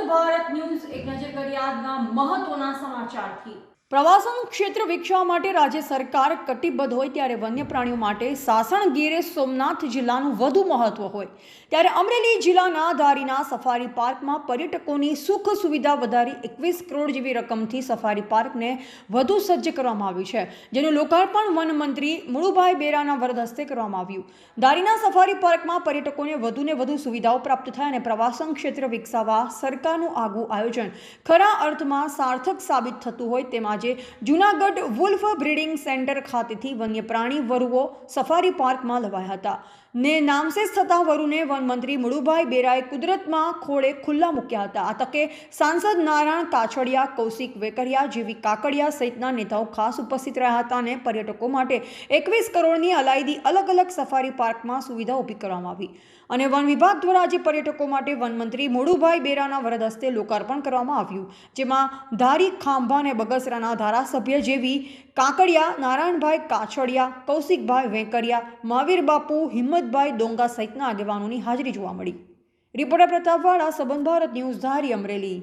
ચલો ભારત ન્યૂઝ એક નજર કરી આજના મહત્વના સમાચારથી. પ્રવાસન ક્ષેત્ર વિકસાવવા માટે રાજ્ય સરકાર કટિબદ્ધ હોય ત્યારે વન્ય પ્રાણીઓ માટે સાસણ ગીર સોમનાથ જિલ્લાનું વધુ મહત્વ હોય. ત્યારે અમરેલી જિલ્લાના ધારીના સફારી પાર્કમાં પર્યટકોની સુખ સુવિધા વધારી એકવીસ કરોડ જેવી રકમથી સફારી પાર્કને વધુ સજ્જ કરવામાં આવ્યું છે, જેનું લોકાર્પણ વન મંત્રી મુળુભાઈ બેરાના વરદ હસ્તે કરવામાં આવ્યું. ધારીના સફારી પાર્કમાં પર્યટકોને વધુને વધુ સુવિધાઓ પ્રાપ્ત થાય અને પ્રવાસન ક્ષેત્ર વિકસાવવા સરકારનું આગવું આયોજન ખરા અર્થમાં સાર્થક સાબિત થતું હોય તેમ આજે જૂનાગઢ વુલ્ફ બ્રીડિંગ સેન્ટર ખાતેથી વન્ય પ્રાણી વરુઓ સફારી પાર્કમાં લવાયા હતા. ને નામશેષ થતા વરુને વનમંત્રી મુળુભાઈ બેરાએ કુદરતમાં ખોળે ખુલ્લા મૂક્યા હતા. આ તકે સાંસદ નારાયણ કાછડિયા, કૌશિક વેકરિયા જેવી કાકડિયા સહિતના નેતાઓ ખાસ ઉપસ્થિત રહ્યા હતા અને પર્યટકો માટે એકવીસ કરોડની અલાયદી અલગ અલગ સફારી પાર્કમાં સુવિધા ઊભી કરવામાં આવી. અને વન વિભાગ દ્વારા આજે પર્યટકો માટે વનમંત્રી મોડુભાઈ બેરાના વરદ હસ્તે લોકાર્પણ કરવામાં આવ્યું, જેમાં ધારી ખાંભા અને બગસરાના ધારાસભ્ય જેવી કાકડિયા, નારાયણભાઈ કાછડિયા, કૌશિકભાઈ વેંકરિયા, મહાવીર બાપુ હિંમતભાઈ ડોંગા સહિતના આગેવાનોની હાજરી જોવા મળી. રિપોર્ટર પ્રતાપવાળા સંબંધ ભારત ન્યૂઝ ધારી અમરેલી.